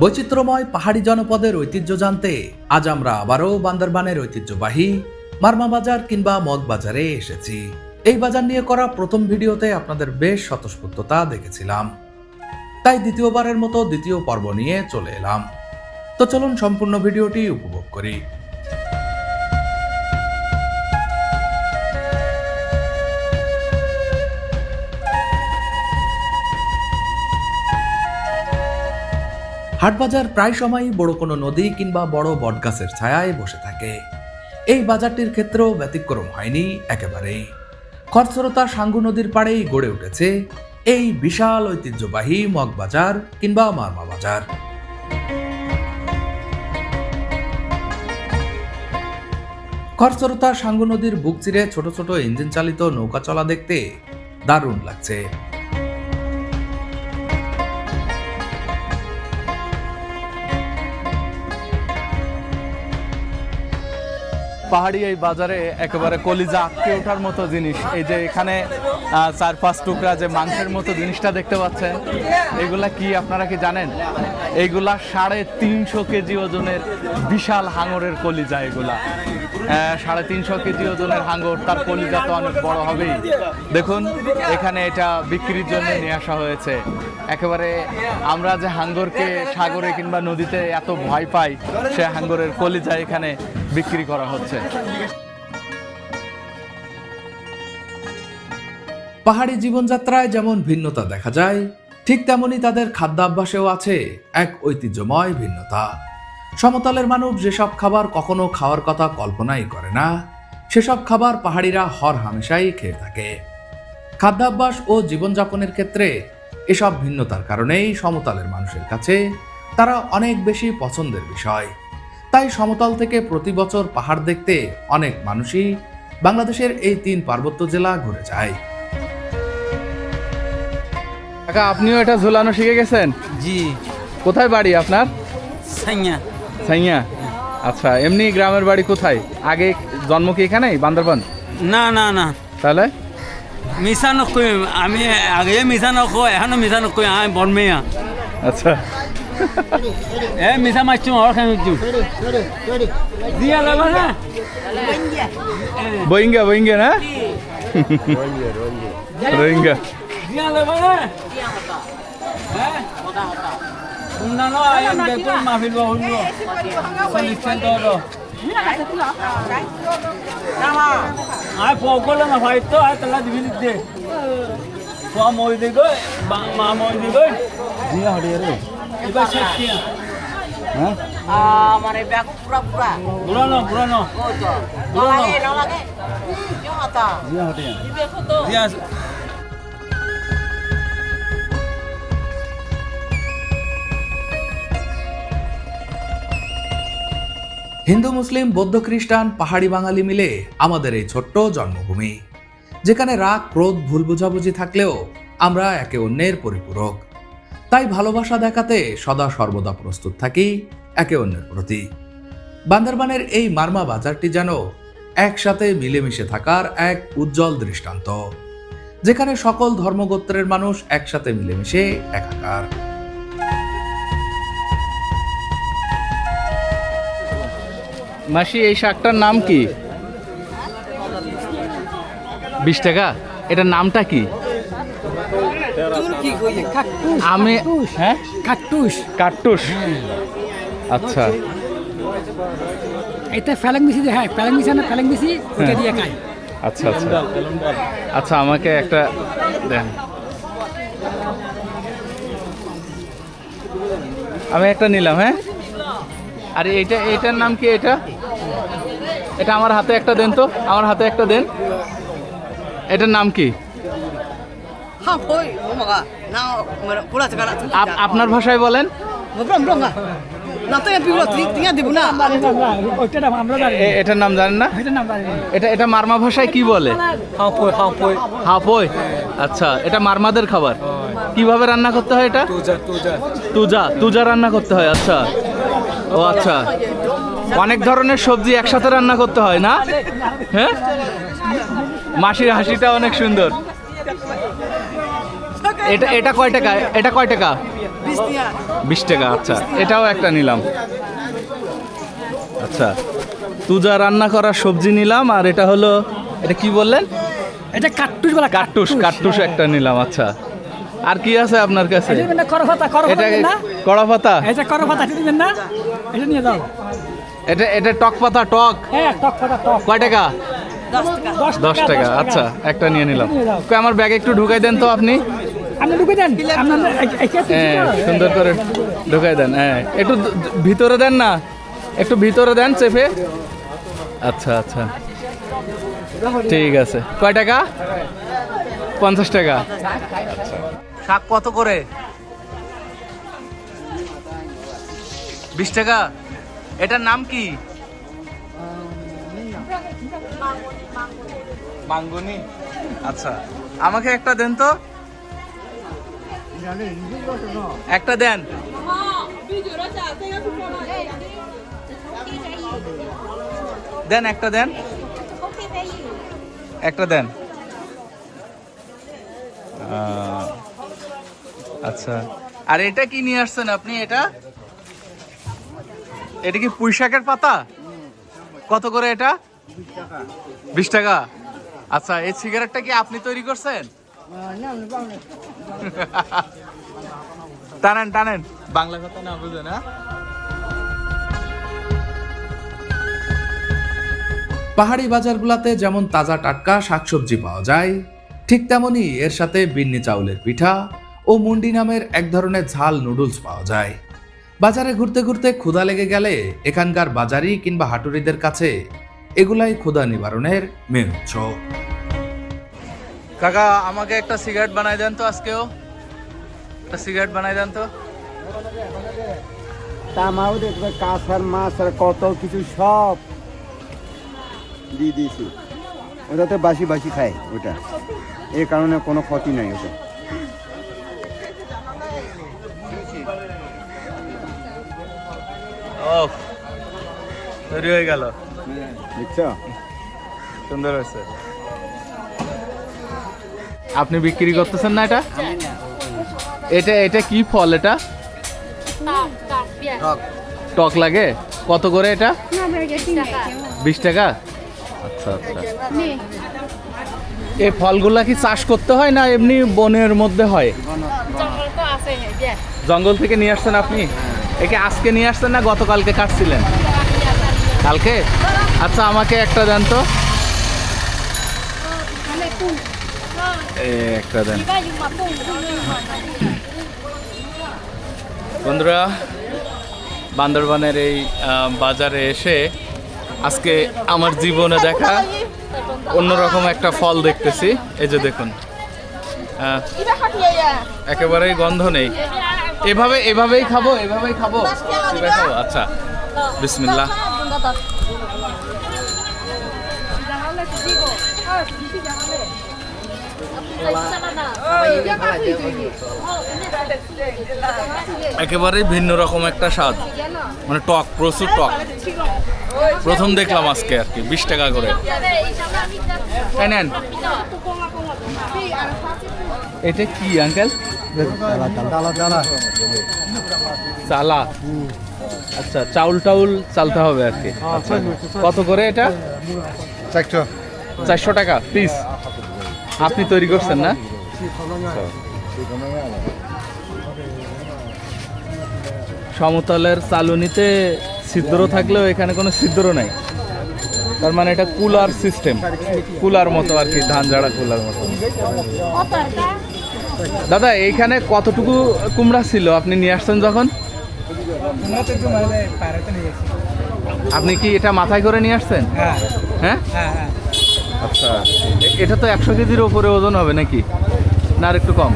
বৈচিত্র্যময় পাহাড়ি জনপদের ঐতিহ্য জানতে আজ আমরা আবারও বান্দরবানের ঐতিহ্যবাহী মার্মা বাজার কিংবা মগ বাজারে এসেছি। এই বাজার নিয়ে করা প্রথম ভিডিওতে আপনাদের বেশ স্বতঃস্ফূর্ততা দেখেছিলাম। তাই দ্বিতীয়বারের মতো দ্বিতীয় পর্ব নিয়ে চলে এলাম। তো চলুন সম্পূর্ণ ভিডিওটি উপভোগ করি। হাটবাজার প্রায় সময়ই বড় কোনো নদী কিংবা বড় বটগাছের ছায়ায় বসে থাকে। এই বাজারটির ক্ষেত্রেও ব্যতিক্রম হয়নি একেবারেই। খরস্রোতা সাঙ্গু নদীর পাড়েই গড়ে উঠেছে এই বিশাল ঐতিহ্যবাহী মগবাজার কিংবা মারমা বাজার। খরস্রোতা সাঙ্গু নদীর বুক চিরে ছোট ছোট ইঞ্জিন চালিত নৌকা চলা দেখতে দারুণ লাগছে। পাহাড়ি এই বাজারে একেবারে কলিজা আটকে ওঠার মতো জিনিস। এই যে এখানে চার পাঁচ টুকরা যে মাংসের মতো জিনিসটা দেখতে পাচ্ছেন, এগুলা কি আপনারা কি জানেন? এইগুলা সাড়ে তিনশো কেজি ওজনের বিশাল হাঙরের কলিজা এগুলা। সাড়ে তিনশো কেজি ওজনের হাঙর, তার কলিজা তো অনেক বড় হবেই। দেখুন, এখানে এটা বিক্রির জন্য নিয়ে আসা হয়েছে। একেবারে আমরা যে হাঙ্গরকে সাগরে কিংবা নদীতে এত ভয় পাই, সে হাঙ্গরের কলিজা এখানে বিক্রি করা হচ্ছে। পাহাড়ি জীবনযাত্রায় যেমন ভিন্নতা দেখা যায়, ঠিক তেমনি তাদের খাদ্যাভ্যাসেও আছে এক ঐতিহ্যময় ভিন্নতা। সমতলের মানুষ যেসব খাবার কখনো খাওয়ার কথা কল্পনাই করে না, সেসব খাবার পাহাড়িরা হর হামেশাই খেয়ে থাকে। খাদ্যাভ্যাস ও জীবনযাপনের ক্ষেত্রে এসব ভিন্নতার কারণেই সমতলের মানুষের কাছে তারা অনেক বেশি পছন্দের বিষয়। তাই সমতল থেকে প্রতি বছর পাহাড় দেখতে অনেক মানুষই বাংলাদেশের এই তিন পার্বত্য জেলা ঘুরে যায়। কাকা আপনিও এটা ঝুলানো শিখে গেছেন? জি। কোথায় বাড়ি আপনার? সাইয়া। সাইয়া? আচ্ছা এমনি গ্রামের বাড়ি কোথায়? আগে জন্ম কি এখানেই বান্দরবান? না না না। তাহলে? মিছা নকই আমি আগে মিছা নকওঁ এখনও মিছা নকই আমি বনমেয়া। আচ্ছা। এ মিছা মারছো ঘৰ খাইছো দিয়া ল'ব না? বইঙ্গা বইঙ্গা না রোহিঙ্গা দিয়া ল'ব না শুনা ন আইন বেগুন মাফিল বাহুল চল্লিছ চেণ্ট আই পকলে নাফাই তো আই তেলা দিবি দে পোৱা মৰি দি গৈ মা মৰি দি গৈ। দিয়া হৰিয়া মানে ব্যাগ পুরা পুরা। হিন্দু মুসলিম বৌদ্ধ খ্রিস্টান পাহাড়ি বাঙালি মিলে আমাদের এই ছোট্ট জন্মভূমি যেখানে রাগ ক্রোধ ভুল বোঝাবুঝি থাকলেও আমরা একে অন্যের পরিপূরক। তাই ভালোবাসা দেখাতে সদা সর্বদা প্রস্তুত থাকি একে অন্যের প্রতি। বান্দরবানের এই মার্মা বাজারটি যেন একসাথে মিলেমিশে থাকার এক উজ্জ্বল দৃষ্টান্ত, যেখানে সকল ধর্মগোত্রের মানুষ একসাথে মিলেমিশে একাকার। মাসি, এই শাকটার নাম কি? বিশ টাকা? এটার নামটা কি? আমি হ্যাঁ? কাকুস কাট্টুস। আচ্ছা। এটা ফেলাং মিশি দিয়ে হ্যাঁ ফেলাং মিশি না ফেলাং মিশি ওটা দিয়ে খাই। আচ্ছা আচ্ছা। আচ্ছা আমাকে একটা দেন। আমি একটা নিলাম হ্যাঁ? আরে এইটা এইটার নাম কি এটা? এটা আমার হাতে একটা দেন তো আমার হাতে একটা দেন। এটার নাম কি? আপনার ভাষায় বলেন। ব্রম ব্রম না। তো বিগুলো টিয়া দিব না। ওইটা আমরা জানি এটার নাম জানেন না? ওইটার নাম জানি এটা এটা মারমা ভাষায় কি বলে? হাপই আচ্ছা এটা মারমাদের খাবার। কীভাবে রান্না করতে হয় এটা? তুজা তুজা রান্না করতে হয় আচ্ছা। ও আচ্ছা। অনেক ধরনের সবজি একসাথে রান্না করতে হয় না? হ্যাঁ? মাসির হাসিটা অনেক সুন্দর। এটা এটা কয় টাকা? এটা কয় টাকা? বিশ টাকা। আচ্ছা। এটাও একটা নিলাম। আচ্ছা। তুজা রান্না করা সবজি নিলাম আর এটা হলো এটা কি বললেন? এটা কাট্টুস বলা কাট্টুস কাট্টুস। একটা নিলাম আচ্ছা। আর কি আছে আপনার কাছে? দিবেন পাতা এটা কড়া পাতা? দিবেন না। এটা নিয়ে যাও। এটা এটা টক পাতা টক? হ্যাঁ টক পাতা টক। কয় টাকা? দশ টাকা। আচ্ছা একটা নিয়ে নিলাম। আমার ব্যাগে একটু ঢুকাই দেন তো আপনি। আপনি ঢুকে দেন হ্যাঁ সুন্দর করে ঢুকাই দেন হ্যাঁ একটু ভিতরে দেন না একটু ভিতরে দেন চেপে আচ্ছা আচ্ছা ঠিক আছে কয় টাকা পঞ্চাশ টাকা শাক কত করে বিশ টাকা এটার নাম কি মাঙ্গুনি আচ্ছা আমাকে একটা দেন তো একটা দেন। দেন একটা দেন। একটা দেন। আচ্ছা। আর এটা কি নিয়ে আসছেন আপনি এটা? এটা কি পুঁই শাকের পাতা? কত করে এটা? বিশ টাকা। আচ্ছা এই সিগারেটটা কি আপনি তৈরি করছেন? টানেন টানেন। বাংলা কথা না বুঝে না? পাহাড়ি বাজারগুলোতে যেমন তাজা টাটকা শাকসবজি পাওয়া যায় ঠিক তেমনই এর সাথে বিন্নি চাউলের পিঠা ও মুন্ডি নামের এক ধরনের ঝাল নুডলস পাওয়া যায়। বাজারে ঘুরতে ঘুরতে ক্ষুধা লেগে গেলে এখানকার বাজারি কিংবা হাটুরিদের কাছে এগুলাই ক্ষুধা নিবারণের মেন উৎস। কাকা আমাকে একটা সিগারেট বানাই দেন তো আজকেও। একটা সিগারেট বানাই দেন তো। তামাও দেখবে কাঁচার মাছ আর কত কিছু সব। দিয়ে দিয়েছি। ওটাতে বাসি বাসি খায় ওটা। এই কারণে কোনো ক্ষতি নাই ওটা। তৈরি হয়ে গেল। বুঝছ সুন্দর হয়েছে। আপনি বিক্রি করতেছেন না এটা? এটা এটা কি ফল এটা? টক লাগে? কত করে এটা? বিশ টাকা? আচ্ছা আচ্ছা। এই ফলগুলা কি চাষ করতে হয় না এমনি বনের মধ্যে হয়? জঙ্গল থেকে নিয়ে আসছেন আপনি? একে আজকে নিয়ে আসছেন না গতকালকে কাটছিলেন? কালকে? আচ্ছা আমাকে একটা দেন তো এই একটা দেন। বন্ধুরা, বান্দরবানের এই বাজারে এসে আজকে আমার জীবনে দেখা অন্যরকম একটা ফল দেখতেছি। এই যে দেখুন একেবারেই গন্ধ নেই। এভাবে, এভাবেই খাব এভাবেই খাব। খাব? আচ্ছা বিসমিল্লাহ। একেবারেই ভিন্ন রকম একটা স্বাদ। মানে টক প্রচুর টক। প্রথম দেখলাম আজকে আর কি বিশ টাকা করে। তাই নেন। এটা কি আঙ্কেল চালা আচ্ছা চাউল টাউল চালতে হবে আর কি। আচ্ছা কত করে এটা? চারশো। টাকা পিস আপনি তৈরি করছেন না? সমতলের চালুনিতে ছিদ্র থাকলেও এখানে কোনো ছিদ্র নাই। তার মানে এটা কুলার সিস্টেম। কুলার মতো আর কি ধান ঝাড়া কুলার মতো। দাদা এইখানে কতটুকু কুমড়া ছিল? আপনি নিয়ে আসছেন যখন? আপনি কি এটা মাথায় করে নিয়ে আসছেন? হ্যাঁ। আচ্ছা এটা তো একশো কেজির ওপরে ওজন হবে নাকি? না আর একটু কম?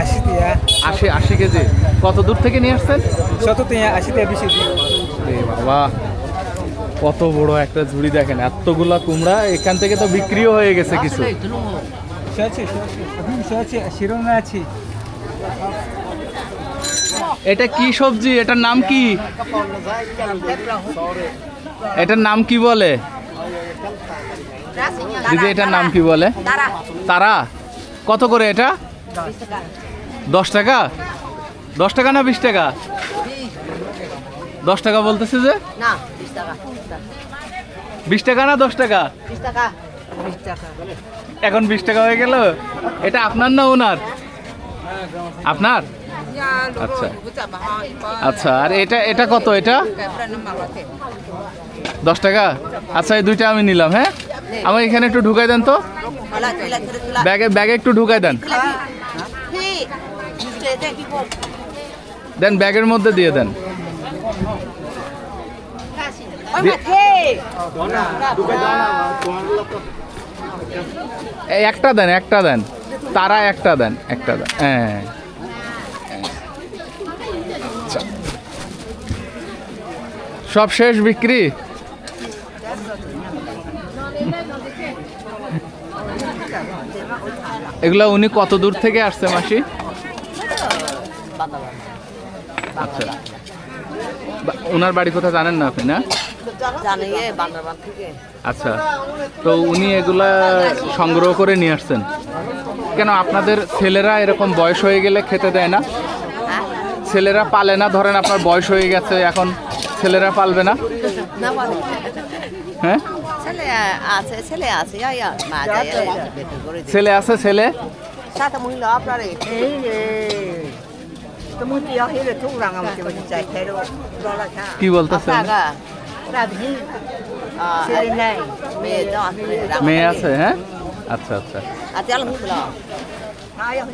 আশি টিয়া। আশি আশি কেজি। কত দূর থেকে নিয়ে আসছেন? শত আশি বেশি বাবা কত বড় একটা ঝুড়ি দেখেন। এতগুলা কুমড়া এখান থেকে তো বিক্রিও হয়ে গেছে কিছু। আছে আছে আছি। এটা কি সবজি? এটার নাম কি? এটার নাম কি বলে? দিদি এটার নাম কি বলে? তারা। কত করে এটা? দশ টাকা? দশ টাকা না বিশ টাকা? দশ টাকা বলতেছে যে? বিশ টাকা। না দশ টাকা? এখন বিশ টাকা হয়ে গেল? এটা আপনার না ওনার? আপনার? আচ্ছা। আচ্ছা আর এটা এটা কত এটা? দশ টাকা? আচ্ছা এই দুইটা আমি নিলাম হ্যাঁ? আমার এখানে একটু ঢুকাই দেন তো. ব্যাগে ব্যাগে একটু ঢুকাই দেন। দেন, ব্যাগের মধ্যে দিয়ে দেন। একটা দেন একটা দেন। তারা একটা দেন একটা দেন। হ্যাঁ। আচ্ছা। সব শেষ বিক্রি? এগুলা উনি কত দূর থেকে আসছে মাসি? আচ্ছা। ওনার বাড়ি কোথায় জানেন না আপনি না? আচ্ছা। তো উনি এগুলা সংগ্রহ করে নিয়ে আসছেন। কেন আপনাদের ছেলেরা এরকম বয়স হয়ে গেলে খেতে দেয় না? ছেলেরা পালে না ধরেন আপনার বয়স হয়ে গেছে এখন ছেলেরা পালবে না? হ্যাঁ? ছেলে আছে ছেলে আছে ইয়া ইয়া মা যায় বেতন করে দিই ছেলে আছে ছেলে সাথে মহিলা আপনারে এই রে তুমি কি আহি রে তুই রাঙা মতে বলি চাই খেলো ডলা খা কি বলতেছেন? আপনাগা রাধি ছেলে নাই মেয়ে তো আছে মেয়ে আছে হ্যাঁ আচ্ছা আচ্ছা আতে আলম বলা ai không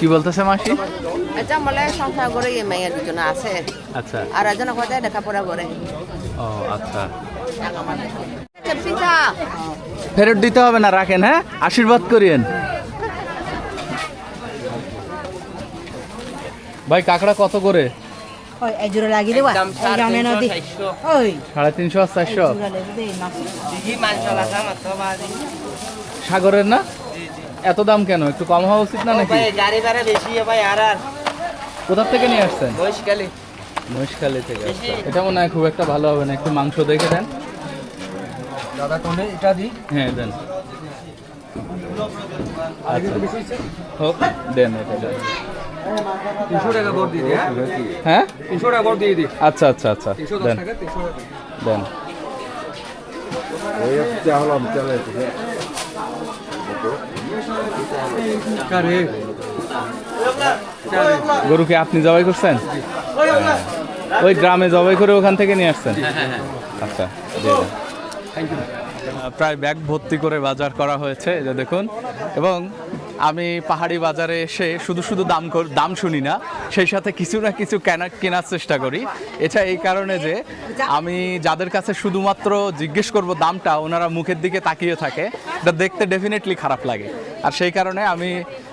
কি বলতেছে মাসি? এটা বলে সংসার করে এই মেয়ে দুজন আছে। আচ্ছা। আর একজন কোথায় লেখাপড়া করে। ও আচ্ছা। ফেরত দিতে হবে না রাখেন হ্যাঁ? আশীর্বাদ করিয়েন। ভাই কাঁকড়া কত করে? সাড়ে তিনশো আর চারশো। সাগরের না? এত দাম কেন? একটু কম হওয়া উচিত না নাকি? গাড়ি ভাড়া বেশি ভাই আর আর। কোথা থেকে নিয়ে আসছেন? বয়সকালে মহিষকালী থেকে। এটা মনে হয় খুব একটা ভালো হবে না একটু মাংস দেখে দেন। দাদা কোনে? এটা দি। হ্যাঁ দেন। আচ্ছা। হোক দেন এটা দেন। তিনশো টাকা করে দিয়ে দিই হ্যাঁ? হ্যাঁ? তিনশো টাকা করে দিয়ে দিই আচ্ছা আচ্ছা আচ্ছা। দেন। টাকা তিনশো টাকা। দেন। গরুকে আপনি জবাই করছেন। ওই গ্রামে জবাই করে ওখান থেকে নিয়ে আসছেন? আচ্ছা প্রায় ব্যাগ ভর্তি করে বাজার করা হয়েছে এটা দেখুন। এবং আমি পাহাড়ি বাজারে এসে শুধু শুধু দাম দাম শুনি না, সেই সাথে কিছু না কিছু কেনা, কেনার চেষ্টা করি। এটা এই কারণে যে আমি যাদের কাছে শুধুমাত্র জিজ্ঞেস করব দামটা, ওনারা মুখের দিকে তাকিয়ে থাকে। এটা দেখতে ডেফিনেটলি খারাপ লাগে। আর সেই কারণে আমি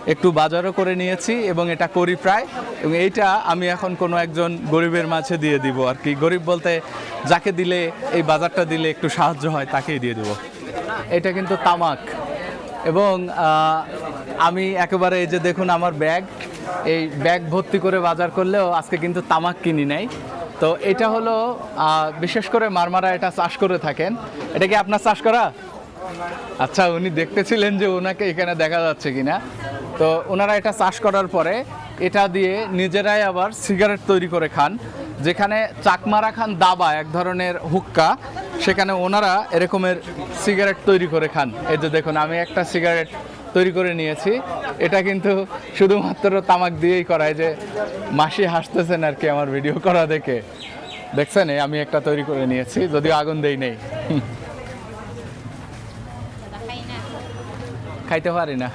একটু বাজারও করে নিয়েছি এবং এটা করি প্রায়। এবং এইটা আমি এখন কোনো একজন গরিবের মাঝে দিয়ে দিব আর কি। গরিব বলতে যাকে দিলে, এই বাজারটা দিলে একটু সাহায্য হয়, তাকেই দিয়ে দেব। এটা কিন্তু তামাক। এবং আমি একেবারে এই যে দেখুন আমার ব্যাগ, এই ব্যাগ ভর্তি করে বাজার করলেও আজকে কিন্তু তামাক কিনি নাই। তো এটা হলো বিশেষ করে মারমারা এটা চাষ করে থাকেন। এটা কি আপনার চাষ করা? আচ্ছা উনি দেখতেছিলেন যে ওনাকে এখানে দেখা যাচ্ছে কিনা। তো ওনারা এটা চাষ করার পরে এটা দিয়ে নিজেরাই আবার সিগারেট তৈরি করে খান, যেখানে চাকমারা খান দাবা, এক ধরনের হুক্কা, সেখানে ওনারা এরকমের সিগারেট তৈরি করে খান। এই যে দেখুন, আমি একটা সিগারেট তৈরি করে নিয়েছি। এটা কিন্তু শুধুমাত্র তামাক দিয়েই করায় যে মাসি হাসতেছেন আর কি আমার ভিডিও করা দেখে। দেখছেন আমি একটা তৈরি করে নিয়েছি, যদিও আগুন দেই নেই। খাইতে পারি না।